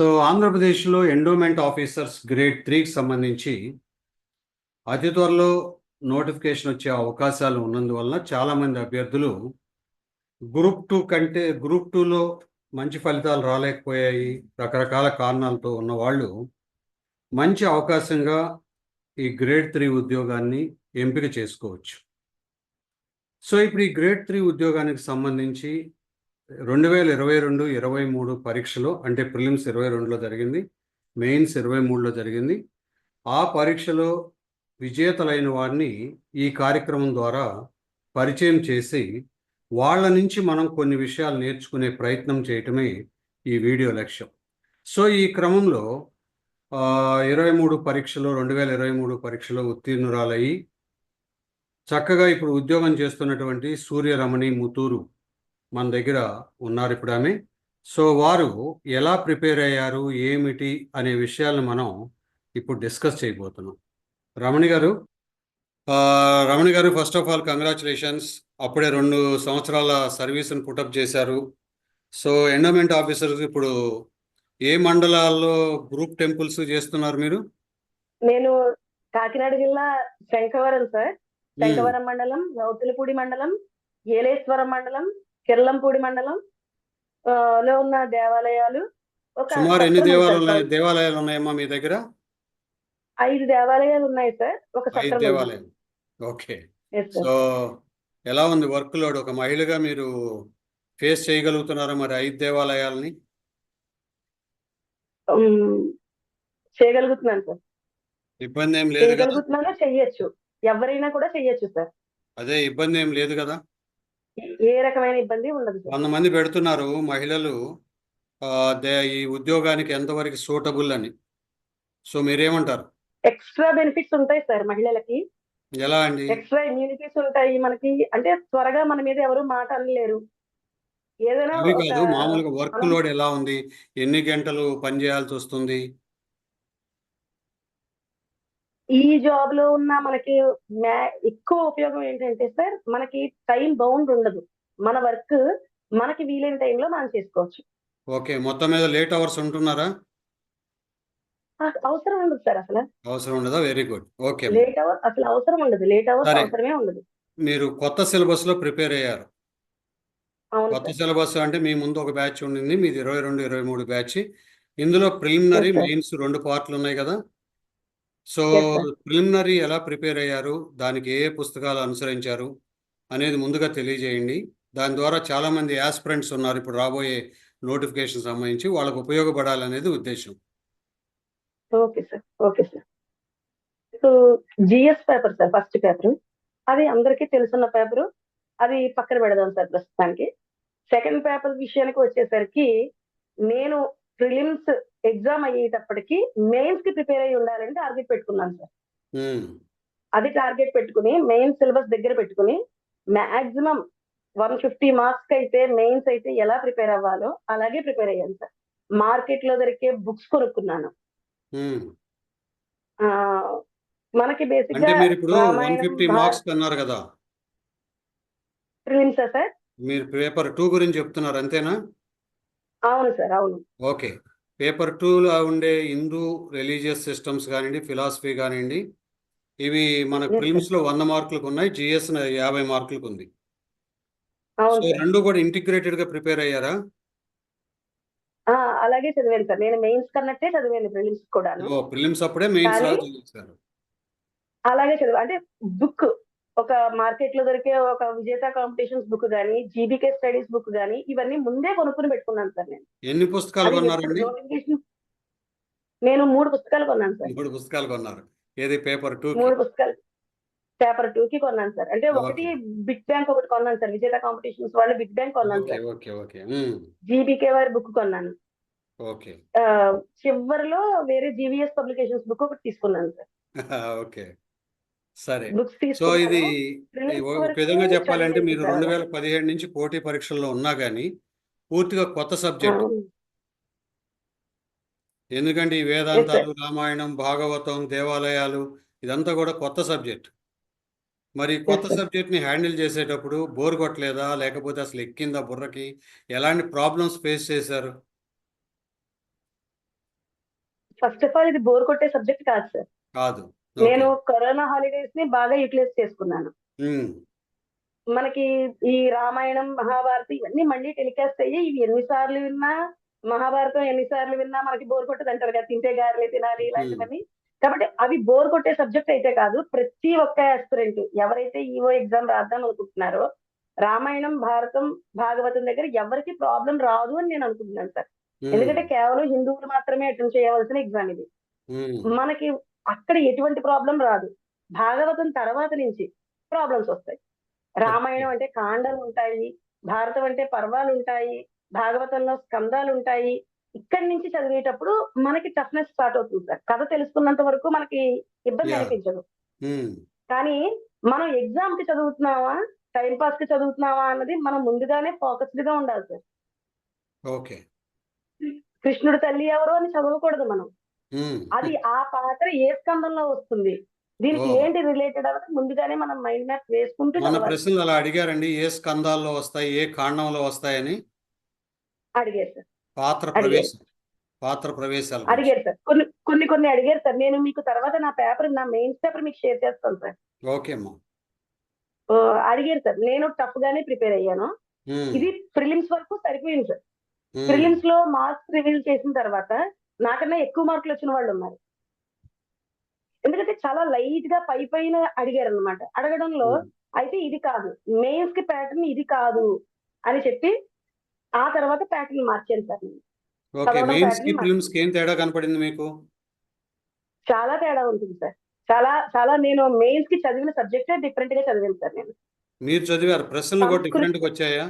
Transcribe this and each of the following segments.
So ఆంధ్రప్రదేశ్లో endowment officers grade త్రీకి సంబంధించి అతి త్వరలో నోటిఫికేషన్ వచ్చే అవకాశాలు ఉన్నందువలన చాలామంది అభ్యర్థులు గ్రూప్ టూ కంటే గ్రూప్ టూలో మంచి ఫలితాలు రాలేకపోయాయి. రకరకాల కారణాలతో ఉన్న వాళ్ళు మంచి అవకాశంగా ఈ గ్రేడ్ త్రీ ఉద్యోగాన్ని ఎంపిక చేసుకోవచ్చు. సో ఇప్పుడు ఈ గ్రేడ్ త్రీ ఉద్యోగానికి సంబంధించి రెండు వేల ఇరవై రెండు ఇరవై మూడు పరీక్షలో అంటే ప్రిలిమ్స్ ఇరవై రెండులో జరిగింది మెయిన్స్ ఇరవై మూడులో జరిగింది. ఆ పరీక్షలో విజేతలైన వారిని ఈ కార్యక్రమం ద్వారా పరిచయం చేసి వాళ్ళ నుంచి మనం కొన్ని విషయాలు నేర్చుకునే ప్రయత్నం చేయటమే ఈ వీడియో లక్ష్యం. సో ఈ క్రమంలో ఇరవై మూడు పరీక్షలో రెండు వేల ఇరవై మూడు పరీక్షలో ఉత్తీర్ణురాలయ్యి చక్కగా ఇప్పుడు ఉద్యోగం చేస్తున్నటువంటి సూర్యరమణి ముతూరు మన దగ్గర ఉన్నారు ఇప్పుడు ఆమె. సో వారు ఎలా ప్రిపేర్ అయ్యారు ఏమిటి అనే విషయాలను మనం ఇప్పుడు డిస్కస్ చేయబోతున్నాం. రమణి గారు రమణి గారు ఫస్ట్ ఆఫ్ ఆల్ కంగ్రాచులేషన్స్. అప్పుడే రెండు సంవత్సరాల సర్వీస్ని పుటప్ చేశారు. సో ఎండోమెంట్ ఆఫీసర్స్ ఇప్పుడు ఏ మండలాల్లో గ్రూప్ టెంపుల్స్ చేస్తున్నారు మీరు? నేను కాకినాడ జిల్లా శంఖవరం సార్. శంఖవరం మండలం రౌతులపూడి మండలం ఏలేశ్వరం మండలం కిర్లంపూడి మండలం లో ఉన్న దేవాలయాలు ఒక సుమారు ఎన్ని. దేవాలయాలు దేవాలయాలు ఉన్నాయమ్మా మీ దగ్గర? ఐదు దేవాలయాలు ఉన్నాయి సార్. ఒక ఐదు సత్రం ఉంది. దేవాలయాలు. ఓకే. Yes, sir. సో ఎలా ఉంది వర్క్ లోడ్? ఒక మహిళగా మీరు ఫేస్ చేయగలుగుతున్నారా మరి ఐదు దేవాలయాల్ని? ఉమ్, చేయగలుగుతున్నాను సార్. ఇబ్బంది ఏం లేదు కదా? చేయగలుగుతున్నాను చెయ్యొచ్చు. ఎవరైనా కూడా చెయ్యొచ్చు సార్. అదే ఇబ్బంది ఏం లేదు కదా? ఏ రకమైన ఇబ్బంది ఉండదు సార్. వంద మంది పెడుతున్నారు మహిళలు ఈ ఉద్యోగానికి ఎంతవరకు సూటబుల్ అని. సో మీరేమంటారు? ఎక్స్ట్రా బెనిఫిట్స్ ఉంటాయి సార్ మహిళలకి. ఎలా అండి? ఎక్స్ట్రా ఇమ్యూనిటీస్ ఉంటాయి మనకి. అంటే త్వరగా మన మీద ఎవరు మాట అనలేరు. ఏదైనా మామూలుగా వర్క్ లోడ్ ఎలా ఉంది? ఎన్ని గంటలు పని చేయాల్సి వస్తుంది? ఈ జాబ్లో ఉన్న మనకి ఎక్కువ ఉపయోగం ఏంటంటే సార్ మనకి టైం బౌండ్ ఉండదు. మన వర్క్ మనకి వీలైన టైంలో మనం చేసుకోవచ్చు. ఓకే మొత్తం మీద లేట్ అవర్స్ ఉంటున్నారా? అవసరం ఉండదు సార్ అసలు. అవసరం ఉండదా? Very good okay. Late hour అసలు అవసరం ఉండదు. లేట్ అవర్స్ సరే. అవసరమే ఉండదు. మీరు కొత్త సిలబస్లో ప్రిపేర్ అయ్యారు. కొత్త సిలబస్ అంటే మీ ముందు ఒక బ్యాచ్ ఉండింది మీది ఇరవై రెండు ఇరవై మూడు బ్యాచ్. ఇందులో ప్రిలిమినరీ. మెయిన్స్ రెండు పార్ట్లు ఉన్నాయి కదా? సో. ప్రిలిమినరీ ఎలా ప్రిపేర్ అయ్యారు? దానికి ఏ ఏ పుస్తకాలు అనుసరించారు? అనేది ముందుగా తెలియజేయండి. దాని ద్వారా చాలా మంది యాస్పిరెంట్స్ ఉన్నారు. ఇప్పుడు రాబోయే నోటిఫికేషన్ సంబంధించి వాళ్ళకు ఉపయోగపడాలనేది ఉద్దేశం. Okay sir okay sir so GS paper sir first paper అది అందరికీ తెలుసున్న పేపర్ అది పక్కన పెడదాం సార్ ప్రస్తుతానికి. సెకండ్ పేపర్ విషయానికి వచ్చేసరికి నేను ప్రిలిమ్స్ ఎగ్జామ్ అయ్యేటప్పటికి మెయిన్స్కి ప్రిపేర్ అయ్యి ఉండాలని టార్గెట్ పెట్టుకున్నాను సార్. అది టార్గెట్ పెట్టుకుని మెయిన్ సిలబస్ దగ్గర పెట్టుకుని మాక్సిమం వన్ ఫిఫ్టీ మార్క్స్ అయితే మెయిన్స్ అయితే ఎలా ప్రిపేర్ అవ్వాలో అలాగే ప్రిపేర్ అయ్యాను సార్. మార్కెట్లో దొరికే బుక్స్ కొనుక్కున్నాను. మనకి బేసిక్గా మార్క్స్ అన్నారు కదా. ప్రిలిమ్సా సార్? మీరు పేపర్ టూ గురించి చెప్తున్నారు అంతేనా? అవును సార్ అవును. ఓకే. పేపర్ టూలో ఉండే హిందూ రిలీజియస్ సిస్టమ్స్ కానివ్వండి ఫిలాసఫీ కానివ్వండి ఇవి మన. ఫిల్మ్స్లో వంద మార్కులకు ఉన్నాయి జిఎస్ యాభై మార్కులకు ఉంది. సో రెండు కూడా ఇంటిగ్రేటెడ్గా ప్రిపేర్ అయ్యారా? అలాగే చదివాను సార్ నేను మెయిన్స్ కన్నట్టే చదివాను ప్రిలిమ్స్ కూడాను. ఓ ప్రిలిమ్స్ అప్పుడే మెయిన్స్ అలాగే చదివా అంటే బుక్ ఒక మార్కెట్లో దొరికే ఒక విజేత కాంపిటీషన్స్ బుక్ గానీ జీబీకే స్టడీస్ బుక్ గానీ ఇవన్నీ ముందే కొనుక్కుని పెట్టుకున్నాను సార్ నేను. ఎన్ని పుస్తకాలు notification- నేను మూడు పుస్తకాలు కొన్నాను సార్. మూడు పుస్తకాలు కొన్నారు. ఏది పేపర్ టూ మూడు పుస్తకాలు. పేపర్ టూ కి కొన్నాను సార్. అంటే ఒకటి. బిగ్ బ్యాంక్ ఒకటి కొన్నాను సార్. విజేత కాంపిటీషన్స్ వాళ్ళు బిగ్ బ్యాంక్ కొన్నాను సార్. Okay okay. ఉమ్, జీబీకే వారి బుక్ కొన్నాను. ఓకే. చివరిలో వేరే జీవీఎస్ పబ్లికేషన్స్ బుక్ ఒకటి తీసుకున్నాను సార్. ఓకే. సరే. సో ఇది ఒక విధంగా చెప్పాలంటే మీరు. రెండు వేల పదిహేడు నుంచి పోటీ పరీక్షల్లో ఉన్నా కానీ పూర్తిగా కొత్త సబ్జెక్ట్. ఎందుకంటే ఈ వేదాంతాలు రామాయణం భాగవతం దేవాలయాలు ఇదంతా కూడా కొత్త సబ్జెక్ట్. మరి కొత్త sir. సబ్జెక్ట్ని హ్యాండిల్ చేసేటప్పుడు బోర్ కొట్టలేదా? లేకపోతే అసలు ఎక్కిందా బుర్రకి? ఎలాంటి ప్రాబ్లమ్స్ ఫేస్ చేశారు? ఫస్ట్ ఆఫ్ ఆల్ ఇది బోర్ కొట్టే సబ్జెక్ట్ కాదు సార్ కాదు. నేను కరోనా హాలిడేస్ని బాగా యూటిలైజ్ చేసుకున్నాను. మనకి ఈ రామాయణం మహాభారతం ఇవన్నీ మళ్ళీ టెలికాస్ట్ అయ్యి ఇవి ఎన్నిసార్లు విన్నా మహాభారతం ఎన్నిసార్లు విన్నా మనకి బోర్ కొట్టదు అంటారు కదా తింటే గారెలే తినాలి ఇలాంటివన్నీ. కాబట్టి అవి బోర్ కొట్టే సబ్జెక్ట్ అయితే కాదు ప్రతి ఒక్క ఆస్పిరెంట్ ఎవరైతే ఈవో ఎగ్జామ్ రాద్దాం అనుకుంటున్నారో రామాయణం భారతం భాగవతం దగ్గర ఎవరికి ప్రాబ్లం రాదు అని నేను అనుకుంటున్నాను సార్. ఎందుకంటే కేవలం హిందువులు మాత్రమే అటెండ్ చేయవలసిన ఎగ్జామ్ ఇది. మనకి అక్కడ ఎటువంటి ప్రాబ్లం రాదు. భాగవతం తర్వాత నుంచి ప్రాబ్లమ్స్ వస్తాయి. రామాయణం అంటే కాండలు ఉంటాయి భారతం అంటే పర్వాలు ఉంటాయి భాగవతంలో స్కందాలు ఉంటాయి. ఇక్కడి నుంచి చదివేటప్పుడు మనకి టఫ్నెస్ స్టార్ట్ అవుతుంది సార్. కథ తెలుసుకున్నంత వరకు మనకి ఇబ్బంది. అనిపించదు. ఉమ్, కానీ మనం ఎగ్జామ్కి చదువుతున్నావా టైం పాస్కి చదువుతున్నావా అన్నది మనం ముందుగానే ఫోకస్డ్గా ఉండాలి సార్. ఓకే. కృష్ణుడు తల్లి ఎవరు అని చదవకూడదు మనం. అది ఆ పాత్ర ఏ స్కందంలో వస్తుంది? దీనికి. ఏంటి రిలేటెడ్ అన్నది ముందుగానే మనం మైండ్ మ్యాప్ వేసుకుంటూ మన. ప్రశ్నలు అలా అడిగారండి. ఏ స్కందాల్లో వస్తాయి? ఏ కాండంలో వస్తాయని? అడిగారు సార్. పాత్ర. ప్రవేశం. పాత్ర ప్రవేశాలు. అడిగారు సార్. కొన్ని కొన్ని కొన్ని అడిగారు సార్. నేను మీకు తర్వాత నా పేపర్ నా మెయిన్స్ పేపర్ మీకు షేర్ చేస్తాను సార్. ఓకే అమ్మా. అడిగారు సార్. నేను టఫ్ గానే ప్రిపేర్ అయ్యాను. ఇది ప్రిలిమ్స్ వరకు సరిపోయింది సార్. ప్రిలిమ్స్లో మార్క్స్ రివీల్ చేసిన తర్వాత నాకన్నా ఎక్కువ మార్కులు వచ్చిన వాళ్ళు ఉన్నారు. ఎందుకంటే చాలా లైట్గా పై పైన అడిగారు అనమాట అడగడంలో ఉమ్, అయితే ఇది కాదు. మెయిన్స్కి ప్యాటర్న్ ఇది కాదు అని చెప్పి ఆ తర్వాత ప్యాటర్న్ మార్చాను సార్ నేను ఓకే చదవడం మెయిన్స్కి pattern ప్రిలిమ్స్కి ఏం తేడా కనపడింది మీకు? చాలా తేడా ఉంటుంది సార్. చాలా చాలా నేను మెయిన్స్కి చదివిన సబ్జెక్టే డిఫరెంట్గా చదివాను సార్ నేను. మీరు చదివారు. ప్రశ్నలు కూడా డిఫరెంట్గా వచ్చాయా?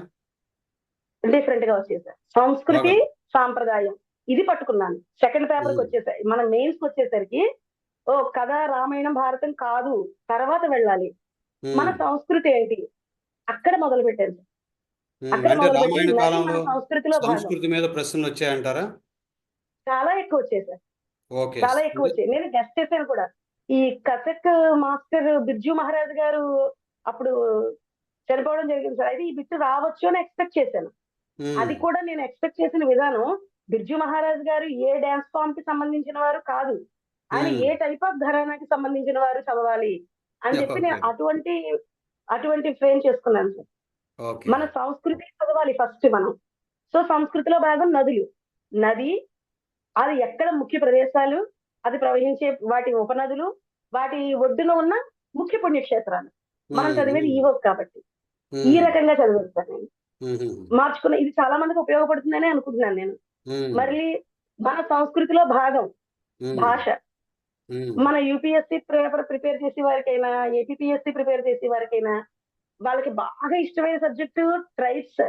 డిఫరెంట్గా వచ్చేది సార్. సంస్కృతి సాంప్రదాయం. ఇది పట్టుకున్నాను. సెకండ్ పేపర్కి Hmm. వచ్చేసరికి మన మెయిన్స్ వచ్చేసరికి ఓ కథ రామాయణం భారతం కాదు. తర్వాత వెళ్ళాలి. ఉమ్, మన సంస్కృతి ఏంటి? అక్కడ మొదలు పెట్టాను సార్. ఉమ్, అక్కడ మొదలు మన సంస్కృతిలో సంస్కృతి మీద ప్రశ్నలు వచ్చాయంటారా? చాలా ఎక్కువ వచ్చాయి సార్. చాలా ఎక్కువ వచ్చాయి. నేను గెస్ట్ చేశాను కూడా. ఈ కథక్ మాస్టర్ బిర్జు మహారాజ్ గారు అప్పుడు చనిపోవడం జరిగింది సార్. అయితే ఈ బిట్టు రావచ్చు అని ఎక్స్పెక్ట్ చేశాను. ఉమ్, అది కూడా నేను ఎక్స్పెక్ట్ చేసిన విధానం బిర్జు మహారాజ్ గారు ఏ డాన్స్ ఫామ్కి సంబంధించిన వారు కాదు. ఆయన. ఏ టైప్ ఆఫ్ ఘరానాకి సంబంధించిన వారు చదవాలి అని చెప్పి నేను. అటువంటి అటువంటి ఫ్రేమ్ చేసుకున్నాను సార్. మన సంస్కృతి చదవాలి ఫస్ట్ మనం. సో సంస్కృతిలో భాగం నదులు. నది అది ఎక్కడ ముఖ్య ప్రదేశాలు అది ప్రవహించే వాటి ఉపనదులు వాటి ఒడ్డున ఉన్న ముఖ్య పుణ్యక్షేత్రాలు. మనం చదివేది ఈవో కాబట్టి. ఈ రకంగా చదివాను సార్ నేను. మార్చుకున్న ఇది చాలా మందికి ఉపయోగపడుతుందని అనుకుంటున్నాను నేను. మళ్ళీ మన సంస్కృతిలో భాగం భాష. మన యూపీఎస్సీ పేపర్ ప్రిపేర్ చేసే వారికైనా ఏపీఎస్సీ ప్రిపేర్ చేసే వారికైనా వాళ్ళకి బాగా ఇష్టమైన సబ్జెక్టు ట్రైబ్స్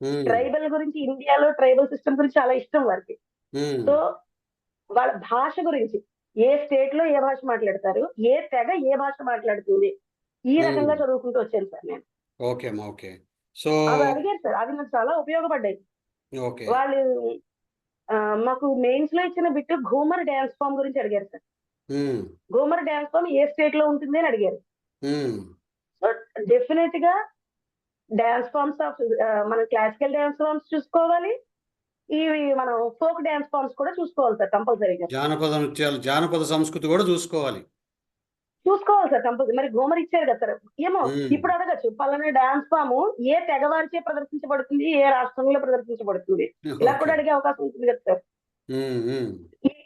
ఉమ్, ట్రైబల్ గురించి ఇండియాలో ట్రైబల్ సిస్టమ్ గురించి చాలా ఇష్టం వారికి. సో వాళ్ళ భాష గురించి ఏ స్టేట్లో ఏ భాష మాట్లాడతారు ఏ తెగ ఏ భాష మాట్లాడుతుంది ఈ. రకంగా చదువుకుంటూ వచ్చాను సార్ నేను. Okay okay. సో అవి అడిగారు సార్. అవి నాకు చాలా ఉపయోగపడ్డాయి. వాళ్ళు మాకు మెయిన్స్లో ఇచ్చిన బిట్టు ఘూమర్ డ్యాన్స్ ఫామ్ గురించి అడిగారు సార్. ఘూమర్ డ్యాన్స్ ఫామ్ ఏ స్టేట్లో ఉంటుంది అని అడిగారు. సో డెఫినెట్గా డ్యాన్స్ ఫామ్స్ ఆఫ్ మన క్లాసికల్ డ్యాన్స్ ఫామ్స్ చూసుకోవాలి. ఇవి మనం ఫోక్ డ్యాన్స్ ఫామ్స్ కూడా చూసుకోవాలి సార్ కంపల్సరీగా. జానపద నృత్యాలు జానపద సంస్కృతి కూడా చూసుకోవాలి. చూసుకోవాలి సార్ కంపల్సరీ మరి గోమర్ ఇచ్చారు కదా సార్. ఏమో. ఇప్పుడు అడగచ్చు పలానా డాన్స్ ఫామ్ ఏ తెగవారిచే ప్రదర్శించబడుతుంది ఏ రాష్ట్రంలో ప్రదర్శించబడుతుంది. ఇలా కూడా. అడిగే అవకాశం ఉంటుంది కదా సార్.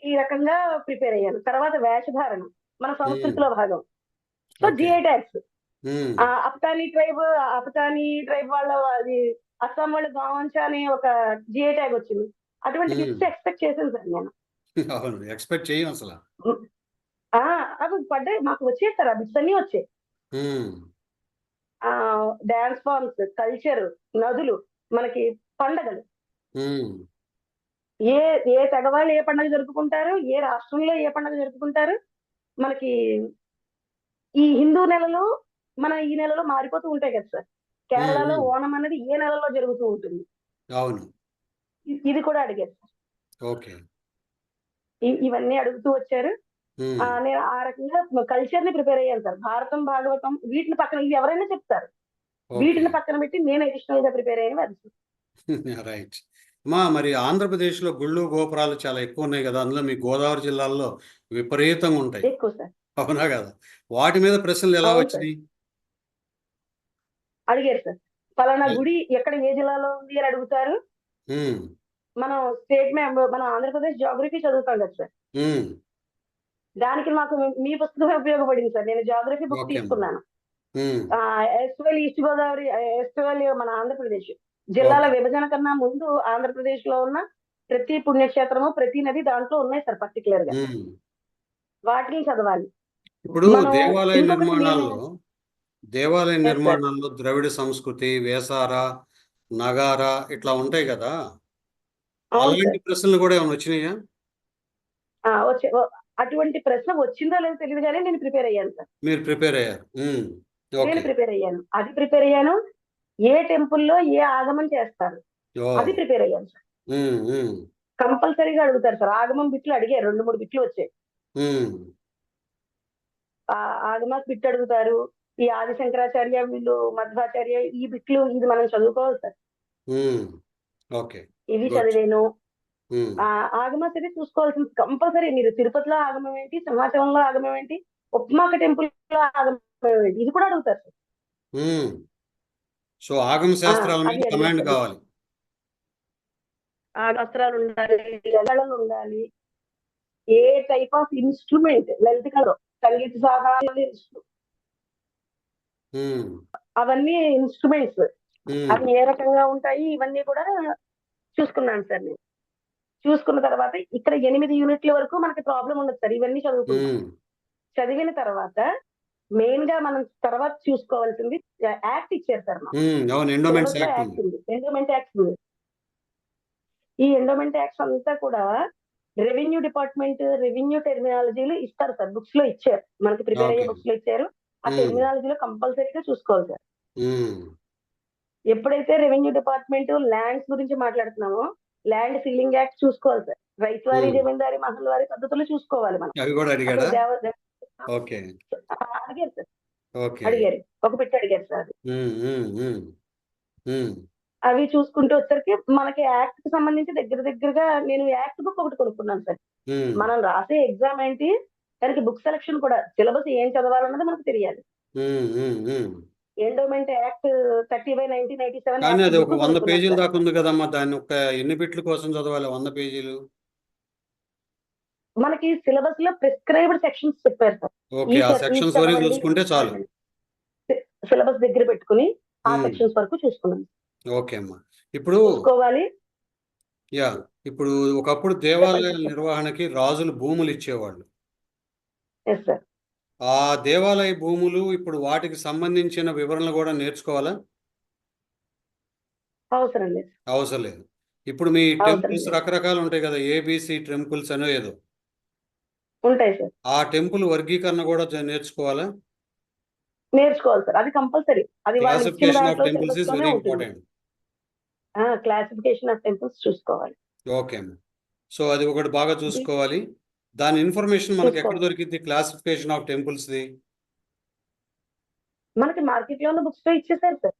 ఈ రకంగా ప్రిపేర్ అయ్యాను తర్వాత వేషధారణ మన సంస్కృతిలో భాగం. So. GI tax Apatani tribe Apatani tribe వాళ్ళ అది అస్సాం వాళ్ళ గావంచ అనే ఒక జిఐ ట్యాగ్ వచ్చింది. అటువంటి. గిఫ్ట్స్ ఎక్స్పెక్ట్ చేశాను సార్ నేను. ఎక్స్పెక్ట్ చేయం అసలు. అవి పడ్డాయి. మాకు వచ్చాయి సార్ ఆ బిట్స్ అన్ని వచ్చాయి డాన్స్ ఫామ్స్ కల్చర్ నదులు మనకి పండగలు. ఏ ఏ తెగవాళ్ళు ఏ పండుగ జరుపుకుంటారు? ఏ రాష్ట్రంలో ఏ పండుగ జరుపుకుంటారు? మనకి ఈ హిందూ నెలలు మన ఈ నెలలో మారిపోతూ ఉంటాయి కదా సార్. కేరళలో. ఓణం అనేది ఏ నెలలో జరుగుతూ ఉంటుంది. అవును. ఇది కూడా అడిగారు సార్. ఓకే. ఇవన్నీ అడుగుతూ వచ్చారు. నేను ఆ రకంగా కల్చర్ని ప్రిపేర్ అయ్యాను సార్. భారతం భాగవతం వీటిని పక్కన ఇవి ఎవరైనా చెప్తారు. వీటిని పక్కన పెట్టి నేను అడిషనల్గా ప్రిపేర్ అయ్యాను అది రైట్ మా మరి ఆంధ్రప్రదేశ్లో గుళ్ళు గోపురాలు చాలా ఎక్కువ ఉన్నాయి కదా. అందులో మీ గోదావరి జిల్లాల్లో విపరీతంగా ఉంటాయి. ఎక్కువ సార్. అవునా కదా? వాటి మీద ప్రశ్నలు ఎలా వచ్చినాయి? అడిగారు సార్. పలానా. గుడి ఎక్కడ ఏ జిల్లాలో ఉంది అని అడుగుతారు. మనం స్టేట్ మన ఆంధ్రప్రదేశ్ జాగ్రఫీ చదువుతాం కదా సార్. దానికి మాకు మీ- పుస్తకమే ఉపయోగపడింది సార్. నేను జాగ్రఫీ బుక్. తీసుకున్నాను. ఉమ్, ఎస్ట్వల్ ఈస్ట్ గోదావరి ఎస్ట్వల్ మన ఆంధ్రప్రదేశ్. జిల్లాల విభజన కన్నా ముందు ఆంధ్రప్రదేశ్లో ఉన్న ప్రతి పుణ్యక్షేత్రము ప్రతి నది దాంట్లో ఉన్నాయి సార్ పర్టికులర్గా. వాటిని చదవాలి. ఇప్పుడు దేవాలయ నిర్మాణాల్లో దేవాలయ. నిర్మాణాల్లో ద్రవిడ సంస్కృతి వేసార నగార ఇట్లా ఉంటాయి కదా? అలాంటి ప్రశ్నలు కూడా ఏమైనా వచ్చినాయా? అటువంటి ప్రశ్న వచ్చిందో లేదో తెలియదు కానీ నేను ప్రిపేర్ అయ్యాను సార్. మీరు ప్రిపేర్ అయ్యారు. నేను ప్రిపేర్ అయ్యాను. అది ప్రిపేర్ అయ్యాను. ఏ టెంపుల్లో ఏ ఆగమం చేస్తారు? అది ప్రిపేర్ అయ్యాను సార్. కంపల్సరీగా అడుగుతారు సార్. ఆగమం బిట్లు అడిగారు. రెండు మూడు బిట్లు వచ్చాయి. ఆగమ బిట్ అడుగుతారు. ఈ ఆది శంకరాచార్య వీళ్ళు మధ్వాచార్య ఈ బిట్లు ఇది మనం చదువుకోవాలి సార్. ఇవి. చదివాను. ఆగమ సరే చూసుకోవాల్సింది కంపల్సరీ. మీరు తిరుపతిలో ఆగమం ఏంటి సింహాచలంలో ఆగమం ఏంటి ఉప్మాక టెంపుల్లో ఆగమం ఏంటి ఇది కూడా అడుగుతారు. సో ఆగమ శాస్త్రాల కమాండ్. కావాలి. ఆ వస్త్రాలు ఉండాలి గదళలు ఉండాలి. A type of instrument? లలిత కళ సంగీత ఉమ్, అవన్నీ ఇన్స్ట్రుమెంట్స్. అవి ఏ రకంగా ఉంటాయి? ఇవన్నీ కూడా చూసుకున్నాను సార్ నేను. చూసుకున్న తర్వాత ఇక్కడ ఎనిమిది యూనిట్ల వరకు మనకి ప్రాబ్లం ఉండదు సార్. ఇవన్నీ చదువుకున్నాం ఉమ్, చదివిన తర్వాత మెయిన్గా మనం తర్వాత చూసుకోవాల్సింది యాక్ట్ ఇచ్చారు sir act act endowment act ఈ ఎండోమెంట్ యాక్ట్స్ అంతా కూడా రెవెన్యూ డిపార్ట్మెంట్ రెవెన్యూ టెర్మినాలజీలు ఇస్తారు సార్. బుక్స్లో ఇచ్చారు. మనకి ప్రిపేర్ అయ్యే. బుక్స్లో ఇచ్చారు. ఆ. టెర్మినాలజీలో కంపల్సరీగా చూసుకోవాలి సార్. ఎప్పుడైతే రెవెన్యూ డిపార్ట్మెంట్ ల్యాండ్స్ గురించి మాట్లాడుతున్నామో ల్యాండ్ సీలింగ్ యాక్ట్ చూసుకోవాలి సార్. రైతువారి Hmm. జమీందారి మహల్వారి పద్ధతులు చూసుకోవాలి మనం. అవి కూడా అడిగాడా? ఓకే. అడిగారు సార్. అడిగారు. ఒక పెట్టి అడిగారు సార్ ఉమ్, ఉమ్, అవి చూసుకుంటూ వచ్చరికి మనకి యాక్ట్కి సంబంధించి దగ్గర దగ్గరగా నేను యాక్ట్ బుక్ ఒకటి కొనుక్కున్నాను సార్. మనం రాసే ఎగ్జామ్ ఏంటి? దానికి బుక్ సెలక్షన్ కూడా సిలబస్ ఏం చదవాలన్నది మనకు తెలియాలి. Endowment act thirty by nineteen eighty seven కానీ అది ఒక వంద పేజీల దాకా ఉంది కదమ్మా. దాన్ని ఒక ఎన్ని బిట్ల కోసం చదవాలి? వంద పేజీలు? మనకి సిలబస్లో ప్రిస్క్రైబ్డ్ సెక్షన్స్ చెప్పారు సార్. ఓకే ఆ సెక్షన్స్ వరకు చూసుకుంటే చాలు. సిలబస్ దగ్గర పెట్టుకుని ఆ. సెక్షన్స్ వరకు చూసుకున్నాం. ఓకే అమ్మా. ఇప్పుడు చూసుకోవాలి. యా ఇప్పుడు ఒకప్పుడు దేవాలయాల నిర్వహణకి రాజులు భూములు ఇచ్చేవాళ్ళు. ఎస్ సార్ ఆ దేవాలయ భూములు ఇప్పుడు వాటికి సంబంధించిన వివరణలు కూడా నేర్చుకోవాలా? అవసరం లేదు. అవసరం లేదు. ఇప్పుడు మీ టెంపుల్స్. రకరకాలు ఉంటాయి కదా ఏబిసి టెంపుల్స్ అనో ఏదో. ఉంటాయి సార్. ఆ టెంపుల్ వర్గీకరణ కూడా నేర్చుకోవాలా? నేర్చుకోవాలి సార్. అది కంపల్సరీ. అది classification of temples is very important classification of temples చూసుకోవాలి. ఓకే సో అది ఒకటి బాగా చూసుకోవాలి. దాని ఇన్ఫర్మేషన్ మనకి ఎక్కడ. దొరికింది క్లాసిఫికేషన్ ఆఫ్ టెంపుల్స్ ది మనకి మార్కెట్లో బుక్స్లో ఇచ్చేసారు సార్.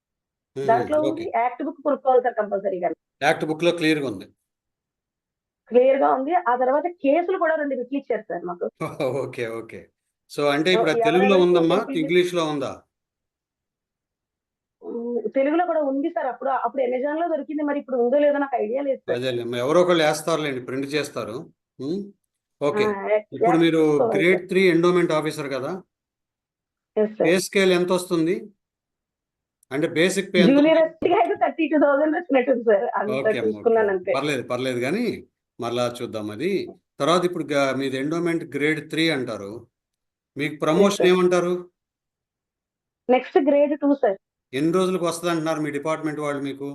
Hmm, దాంట్లో యాక్ట్ బుక్ కొనుక్కోవాలి సార్ కంపల్సరీగా యాక్ట్ బుక్లో క్లియర్గా ఉంది. క్లియర్గా ఉంది. ఆ తర్వాత కేసులు కూడా రెండు బిట్లు ఇచ్చారు సార్ మాకు. Okay okay. సో అంటే ఇప్పుడు తెలుగులో ఉందమ్మా? ఇంగ్లీష్లో ఉందా? తెలుగులో కూడా ఉంది సార్. అప్పుడు అప్పుడు అమెజాన్లో దొరికింది. మరి ఇప్పుడు ఉందో లేదో నాకు ఐడియా లేదు సార్. ఎవరో ఒకళ్ళు వేస్తారులేండి. ప్రింట్ చేస్తారు. ఓకే. ఇప్పుడు మీరు గ్రేడ్ త్రీ ఎండోమెంట్ ఆఫీసర్ కదా. పే స్కేల్ ఎంత వస్తుంది అంటే బేసిక్ పే పర్లేదు పర్లేదు కానీ మరలా చూద్దాం అది. తర్వాత ఇప్పుడు మీది ఎండోమెంట్ గ్రేడ్ త్రీ అంటారు. మీకు ప్రమోషన్. ఏమంటారు? Next grade two sir. ఎన్ని రోజులకు వస్తుంది అంటున్నారు మీ డిపార్ట్మెంట్ వాళ్ళు మీకు?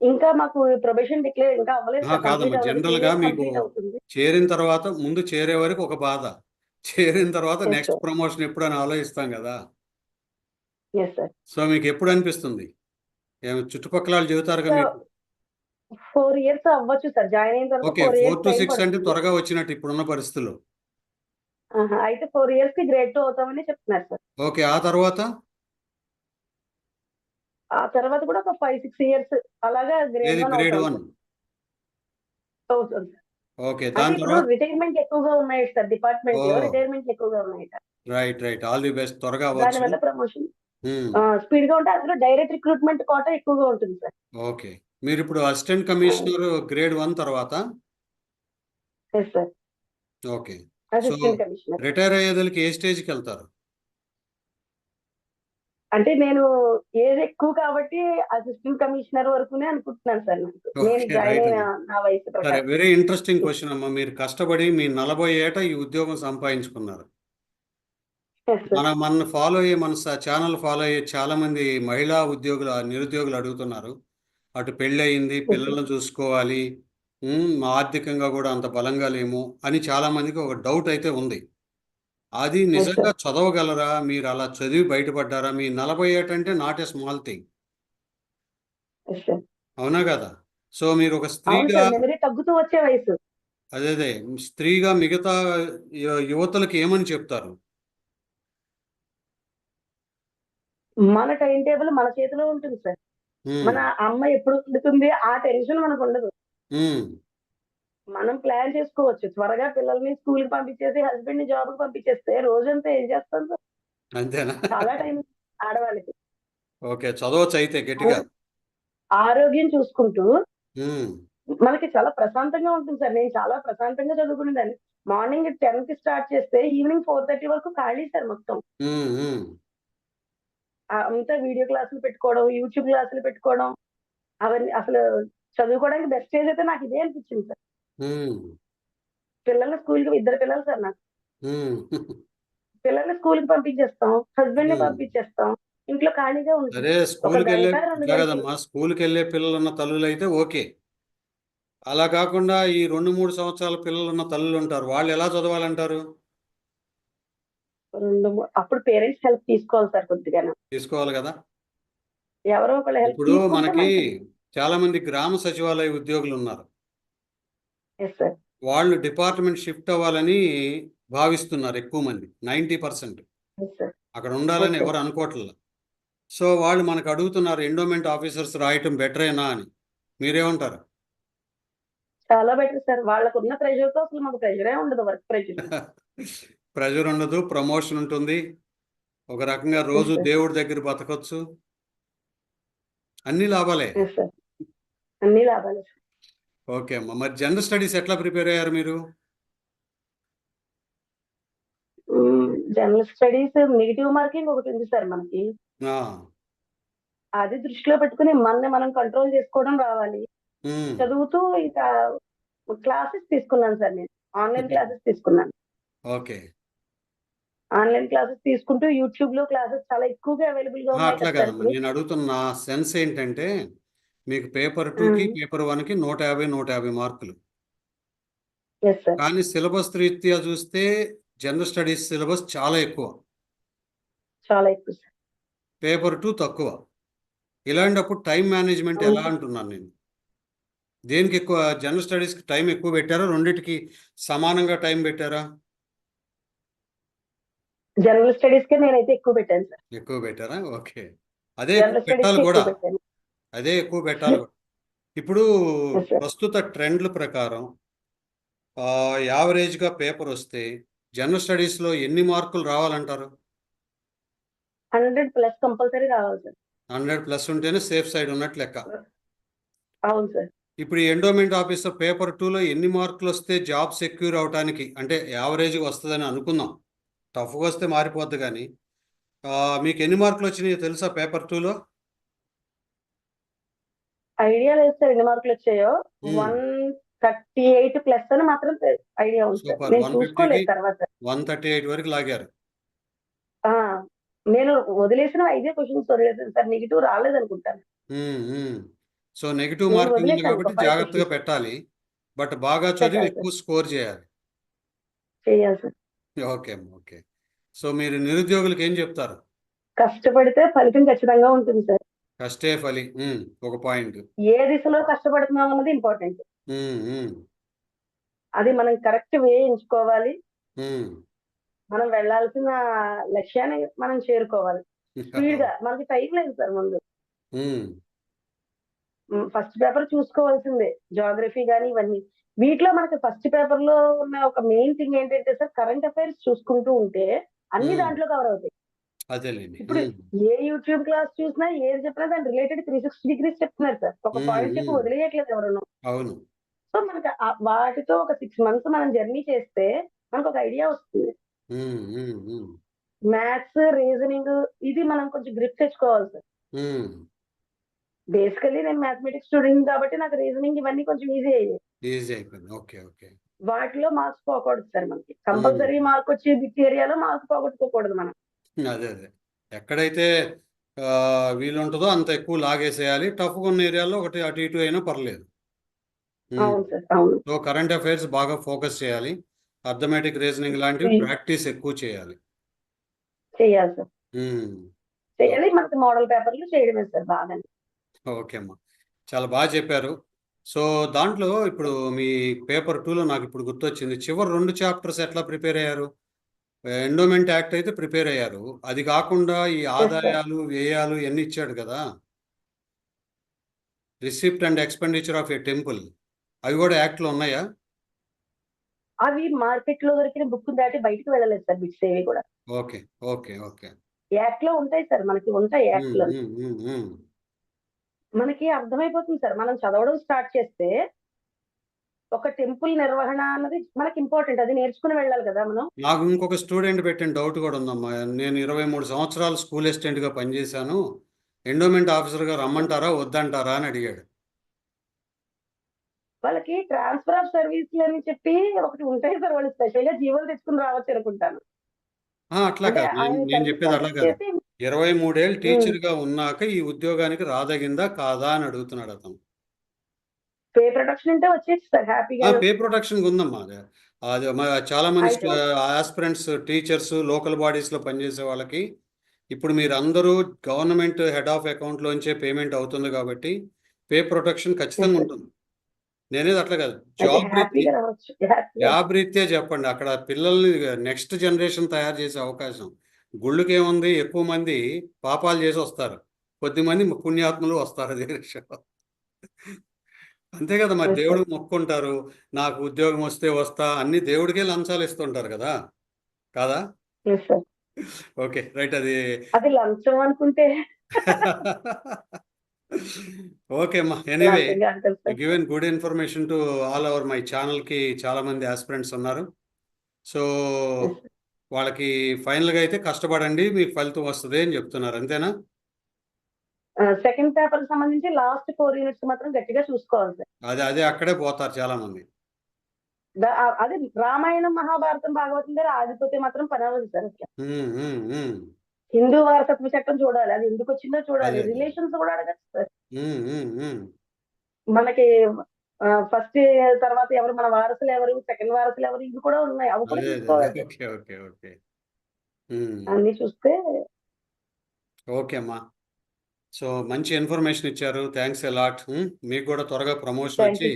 ఇంకా మాకు ప్రొబేషన్ డిక్లేర్ ఇంకా అవ్వలేదు కాదమ్మా, general గా మీకు- చేరిన తర్వాత ముందు చేరే వరకు ఒక బాధ. చేరిన తర్వాత నెక్స్ట్. ప్రమోషన్ ఎప్పుడు అని ఆలోచిస్తాం కదా. సో మీకు ఎప్పుడు అనిపిస్తుంది? చుట్టుపక్కల So, మీకు. ఫోర్ ఇయర్స్ అవ్వచ్చు సార్ జాయిన్ అయిన తర్వాత ఓకే ఫోర్ టు సిక్స్ అంటే త్వరగా వచ్చినట్టు ఇప్పుడున్న పరిస్థితుల్లో. అయితే ఫోర్ ఇయర్స్కి గ్రేడ్ టూ అవుతామని చెప్తున్నారు సార్ ఓకే ఆ తర్వాత? ఆ తర్వాత కూడా ఒక ఫైవ్ సిక్స్ ఇయర్స్ అలాగా గ్రేడ్ వన్ సార్. అవుతుంది. సార్ ఓకే దాని తర్వాత రిటైర్మెంట్ ఎక్కువగా ఉన్నాయి సార్ డిపార్ట్మెంట్లో. రిటైర్మెంట్ ఎక్కువగా ఉన్నాయి right right all the best త్వరగా దాని అవ్వచ్చు. వల్ల ప్రమోషన్ ఉమ్, స్పీడ్గా ఉంటే అందులో డైరెక్ట్ రిక్రూట్మెంట్ కోట ఎక్కువగా ఉంటుంది సార్. ఓకే మీరు ఇప్పుడు అసిస్టెంట్ కమిషనర్ గ్రేడ్ వన్ తర్వాత? సార్ ఓకే రిటైర్ అయ్యేదానికి ఏ స్టేజ్కి వెళ్తారు? అంటే నేను ఏజ్ ఎక్కువ కాబట్టి అసిస్టెంట్ కమిషనర్ వరకునే అనుకుంటున్నాను సార్ నేను జాయిన్. అయిన నా వయసు వెరీ ఇంట్రెస్టింగ్ క్వశ్చన్ అమ్మా. మీరు కష్టపడి మీ నలభై ఏట ఈ ఉద్యోగం సంపాదించుకున్నారు. మన మన ఫాలో అయ్యే మన ఛానల్ ఫాలో అయ్యే చాలా మంది మహిళా ఉద్యోగులు నిరుద్యోగులు అడుగుతున్నారు. అటు పెళ్ళి అయింది పిల్లలను చూసుకోవాలి. ఆర్థికంగా కూడా అంత బలంగా లేము అని చాలా మందికి ఒక డౌట్ అయితే ఉంది. అది నిజంగా చదవగలరా? మీరు అలా చదివి బయటపడ్డారా? మీ నలభై ఏట అంటే నాట్ ఏ స్మాల్ థింగ్. అవునా కదా? సో మీరు ఒక స్త్రీగా తగ్గుతూ వచ్చే వయసు. అదే అదే స్త్రీగా మిగతా యువతలకు ఏమని చెప్తారు? మన టైం టేబుల్ మన చేతిలో ఉంటుంది సార్. మన అమ్మ ఎప్పుడు వండుతుంది? ఆ టెన్షన్ మనకు ఉండదు. మనం ప్లాన్ చేసుకోవచ్చు. త్వరగా పిల్లల్ని స్కూల్కి పంపించేసి హస్బెండ్ని జాబ్కి పంపించేస్తే రోజంతా ఏం చేస్తాం సార్? అంతేనా? చాలా టైం ఆడవాళ్ళకి. ఓకే చదవచ్చు అయితే గట్టిగా. ఆరోగ్యం చూసుకుంటూ మనకి చాలా ప్రశాంతంగా ఉంటుంది సార్. నేను చాలా ప్రశాంతంగా చదువుకునేదాన్ని. మార్నింగ్ టెన్కి స్టార్ట్ చేస్తే ఈవినింగ్ ఫోర్ థర్టీ వరకు ఖాళీ సార్ మొత్తం. అంతా వీడియో క్లాసులు పెట్టుకోవడం యూట్యూబ్ క్లాసులు పెట్టుకోవడం అవన్నీ అసలు చదువుకోవడానికి బెస్ట్ ఏజ్ అయితే నాకు ఇదే అనిపించింది సార్. పిల్లల్ని స్కూల్కి ఇద్దరు పిల్లలు సార్ నాకు. పిల్లల్ని స్కూల్కి పంపించేస్తాం హస్బెండ్ని. పంపించేస్తాం ఇంట్లో ఖాళీగా ఉంటుంది స్కూల్కి వెళ్ళే కదమ్మా స్కూల్కి వెళ్ళే పిల్లలు ఉన్న తల్లులు అయితే ఓకే. అలా కాకుండా ఈ రెండు మూడు సంవత్సరాల పిల్లలు ఉన్న తల్లులు ఉంటారు వాళ్ళు ఎలా చదవాలంటారు? రెండు అప్పుడు పేరెంట్స్ హెల్ప్ తీసుకోవాలి సార్ కొద్దిగా తీసుకోవాలి కదా. ఎవరో ఒకళ్ళు హెల్ప్ ఇప్పుడు మనకి చాలా మంది గ్రామ సచివాలయ ఉద్యోగులు ఉన్నారు. వాళ్ళు డిపార్ట్మెంట్ షిఫ్ట్ అవ్వాలని భావిస్తున్నారు ఎక్కువ మంది నైంటీ పర్సెంట్. అక్కడ ఉండాలని. ఎవరు అనుకోవట్లేదు. సో వాళ్ళు మనకు అడుగుతున్నారు ఎండోమెంట్ ఆఫీసర్స్ రాయటం బెటరేనా అని. మీరేమంటారు? చాలా బెటర్ సార్ వాళ్ళకు ఉన్న ప్రెషర్తో అసలు మాకు ప్రెషరే ఉండదు వర్క్ ప్రెషర్ ప్రెజర్ ఉండదు ప్రమోషన్ ఉంటుంది. ఒక రకంగా రోజు. దేవుడి దగ్గర బతకొచ్చు. అన్ని లాభాలే. అన్ని లాభాలు ఓకే అమ్మా. మరి జనరల్ స్టడీస్ ఎట్లా ప్రిపేర్ అయ్యారు మీరు? జనరల్ స్టడీస్ నెగిటివ్ మార్కింగ్ ఒకటి ఉంది సార్ మనకి. అది దృష్టిలో పెట్టుకుని మనని మనం కంట్రోల్ చేసుకోవడం రావాలి. చదువుతూ ఇంకా క్లాసెస్ తీసుకున్నాను సార్ నేను. ఆన్లైన్ క్లాసెస్ తీసుకున్నాను. ఓకే. ఆన్లైన్ క్లాసెస్ తీసుకుంటూ యూట్యూబ్లో క్లాసెస్ చాలా ఎక్కువగా అవైలబుల్గా అట్లా కదా నేను అడుగుతున్న సెన్స్ ఏంటంటే మీకు పేపర్ టూకి. పేపర్ వన్కి నూట యాభై నూట యాభై మార్కులు. కానీ సిలబస్ రీత్యా చూస్తే జనరల్ స్టడీస్ సిలబస్ చాలా ఎక్కువ. చాలా ఎక్కువ పేపర్ టూ తక్కువ. ఇలాంటప్పుడు టైం మేనేజ్మెంట్ ఎలా. అంటున్నాను నేను? దేనికి ఎక్కువ జనరల్ స్టడీస్కి టైం ఎక్కువ పెట్టారా? రెండింటికి సమానంగా టైం పెట్టారా? జనరల్ స్టడీస్ కే నేనైతే ఎక్కువ పెట్టాను సార్ ఎక్కువ పెట్టారా? ఓకే. అదే పెట్టాలి కూడా. అదే ఎక్కువ పెట్టాలి. ఇప్పుడు. ప్రస్తుత ట్రెండ్ల ప్రకారం యావరేజ్గా పేపర్ వస్తే జనరల్ స్టడీస్లో ఎన్ని మార్కులు రావాలంటారు? హండ్రెడ్ ప్లస్ కంపల్సరీ రావాలి సార్. హండ్రెడ్ ప్లస్ ఉంటేనే సేఫ్ సైడ్ ఉన్నట్లు లెక్క. అవును సార్. ఇప్పుడు ఎండోమెంట్ ఆఫీసర్ పేపర్ టూలో ఎన్ని మార్కులు వస్తే జాబ్ సెక్యూర్ అవడానికి అంటే యావరేజ్గా వస్తుందని అనుకుందాం. టఫ్గా వస్తే మారిపోద్ది కానీ మీకు ఎన్ని మార్కులు వచ్చినాయో తెలుసా పేపర్ టూలో? ఐడియా లేదు సార్ ఎన్ని మార్కులు వచ్చాయో. Hmm. One thirty eight plus అని మాత్రం ఐడియా ఉంది. నేను 150 చూసుకోలేదు కి- తర్వాత. వన్ థర్టీ ఎయిట్ వరకు లాగారు. ఆ, నేను వదిలేసిన ఐదే క్వశ్చన్స్ వదిలేసాను సార్. నెగిటివ్ రాలేదు అనుకుంటాను. సో నెగిటివ్ నేను మార్కింగ్ ఉంది కాబట్టి జాగ్రత్తగా. పెట్టాలి. బట్ బాగా చదివి ఎక్కువ స్కోర్ చేయాలి. చేయాలి సార్. Okay okay. సో మీరు నిరుద్యోగులకు ఏం చెప్తారు? కష్టపడితే ఫలితం ఖచ్చితంగా ఉంటుంది సార్. కష్టే ఫలి ఒక పాయింట్. ఏ దిశలో కష్టపడుతున్నాం అన్నది ఇంపార్టెంట్. అది మనం కరెక్ట్ వే ఎంచుకోవాలి. మనం వెళ్ళాల్సిన లక్ష్యాన్ని మనం చేరుకోవాలి. స్పీడ్గా మనకి టైం లేదు సార్ ముందు. First paper చూసుకోవాల్సిందే. జాగ్రఫీ కానీ ఇవన్నీ. వీటిలో మనకి ఫస్ట్ పేపర్లో ఉన్న ఒక మెయిన్ థింగ్ ఏంటంటే సార్ కరెంట్ అఫైర్స్ చూసుకుంటూ ఉంటే అన్ని. దాంట్లో కవర్ అవుతాయి. అదేలేండి. ఇప్పుడు ఏ యూట్యూబ్ క్లాస్ చూసినా ఏది చెప్పినా దాని రిలేటెడ్ త్రీ సిక్స్టీ డిగ్రీస్ చెప్తున్నారు సార్. ఒక పాయింట్ చెప్పి. వదిలేయట్లేదు ఎవరు అవును. సో మనకి వాటితో ఒక సిక్స్ మంత్స్ మనం జర్నీ చేస్తే మనకు ఒక ఐడియా వస్తుంది. మ్యాథ్స్ రీజనింగ్ ఇది మనం కొంచెం గ్రిప్ తెచ్చుకోవాలి సార్. ఉమ్. బేసికల్లీ నేను మ్యాథమెటిక్స్ స్టూడెంట్ కాబట్టి నాకు రీజనింగ్ ఇవన్నీ కొంచెం ఈజీ అయ్యాయి. ఈజీ అయిపోయింది. Okay okay. వాటిలో మార్క్స్ పోకూడదు సార్ మనకి. కంపల్సరీ మార్క్ వచ్చే ఏరియాలో మార్క్స్ పోగొట్టుకోకూడదు మనం. అదే అదే. ఎక్కడైతే వీలుంటుందో అంత ఎక్కువ లాగేసేయాలి. టఫ్గా ఉన్న ఏరియాలో ఒకటి అటు ఇటు అయినా పర్లేదు. సో కరెంట్ అఫైర్స్ బాగా ఫోకస్ చేయాలి. అర్థమెటిక్ రీజనింగ్ లాంటివి. ప్రాక్టీస్ ఎక్కువ చేయాలి. చెయ్యాలి సార్. ఉమ్, చెయ్యాలి మనకి మోడల్ పేపర్లు చేయడమే సార్ బాగా ఓకే అమ్మా. చాలా బాగా చెప్పారు. సో దాంట్లో ఇప్పుడు మీ పేపర్ టూలో నాకు ఇప్పుడు గుర్తొచ్చింది. చివరి రెండు చాప్టర్స్ ఎట్లా ప్రిపేర్ అయ్యారు? ఎండోమెంట్ యాక్ట్ అయితే ప్రిపేర్ అయ్యారు. అది కాకుండా ఈ ఆదాయాలు వ్యయాలు ఇవన్నీ ఇచ్చాడు కదా. Receipt and expenditure of a temple అవి కూడా యాక్ట్లో ఉన్నాయా? అవి మార్కెట్లో దొరికిన బుక్ దాటి బయటకు వెళ్ళలేదు సార్ బిట్స్ ఏవి కూడా. Okay okay okay. యాక్ట్లో ఉంటాయి సార్ మనకి ఉంటాయి యాక్ట్లో. మనకి అర్థమైపోతుంది సార్ మనం చదవడం స్టార్ట్ చేస్తే ఒక టెంపుల్ నిర్వహణ అన్నది మనకి ఇంపార్టెంట్ అది నేర్చుకుని వెళ్ళాలి కదా మనం. నాకు ఇంకొక స్టూడెంట్ పెట్టిన డౌట్ కూడా ఉందమ్మా. నేను ఇరవై మూడు సంవత్సరాలు స్కూల్ అసిస్టెంట్గా పనిచేశాను. ఎండోమెంట్ ఆఫీసర్గా రమ్మంటారా వద్దంటారా అని అడిగాడు. వాళ్ళకి ట్రాన్స్ఫర్ ఆఫ్ సర్వీస్ అని చెప్పి ఒకటి ఉంటాయి సార్ వాళ్ళు స్పెషల్గా జీవోలు తెచ్చుకుని రావచ్చు అనుకుంటాను. అట్లా అంటే కాదు. నేను చెప్పేది అట్లా కాదు. ఇరవై మూడేళ్ళు టీచర్గా ఉన్నాక ఈ ఉద్యోగానికి రాదగిందా కాదా అని అడుగుతున్నాడు అతను. పే ప్రొడక్షన్ అంటే వచ్చేసి సార్ హ్యాపీగా పే ప్రొటెక్షన్ ఉందమ్మా అది. చాలా మంది ఆస్పిరెంట్స్ టీచర్స్ లోకల్ బాడీస్లో పనిచేసే వాళ్ళకి ఇప్పుడు మీరు అందరూ గవర్నమెంట్ హెడ్ ఆఫ్ అకౌంట్లోంచే పేమెంట్ అవుతుంది కాబట్టి పే ప్రొటెక్షన్ ఖచ్చితంగా. ఉంటుంది. నేనేది అట్లా కాదు. జాబ్ జాబ్ రీత్యా చెప్పండి. అక్కడ పిల్లల్ని నెక్స్ట్ జనరేషన్ తయారు చేసే అవకాశం. గుళ్ళకి ఏముంది ఎక్కువ మంది పాపాలు చేసి వస్తారు. కొద్ది మంది పుణ్యాత్ములు వస్తారు. అదే విషయం అంతే కదా మరి. దేవుడు మొక్కుంటారు నాకు ఉద్యోగం వస్తే వస్తా అన్ని దేవుడికే లంచాలు ఇస్తుంటారు కదా? కాదా. ఓకే రైట్ అది. అది లంచం అనుకుంటే. ఓకే అమ్మా anyway given good information to all our my ఛానల్కి చాలా మంది ఆస్పిరెంట్స్ ఉన్నారు. సో. వాళ్ళకి ఫైనల్గా అయితే కష్టపడండి మీకు ఫలితం వస్తుంది అని చెప్తున్నారు అంతేనా? సెకండ్ పేపర్ సంబంధించి లాస్ట్ ఫోర్ యూనిట్స్ మాత్రం గట్టిగా చూసుకోవాలి సార్. అదే అదే అక్కడే పోతారు చాలా మంది అదే రామాయణం మహాభారతం భాగవతం దగ్గర ఆగిపోతే మాత్రం పని అవ్వదు సార్ హిందూ వారసత్వ చట్టం చూడాలి. అది ఎందుకు వచ్చిందో చూడాలి. రిలేషన్స్ కూడా అడగచ్చు సార్. మనకి ఫస్ట్ తర్వాత ఎవరు మన వారసులు ఎవరు సెకండ్ వారసులు ఎవరు ఇవి కూడా ఉన్నాయి. అవి కూడా చూసుకోవాలి. అన్ని చూస్తే ఓకే అమ్మా. సో మంచి ఇన్ఫర్మేషన్ ఇచ్చారు. థ్యాంక్స్ ఎలాట్ మీకు కూడా త్వరగా ప్రమోషన్ వచ్చి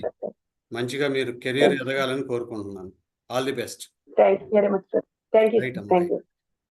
మంచిగా మీరు you. ఎదగాలని కోరుకుంటున్నాను. All the best thank you very much thank you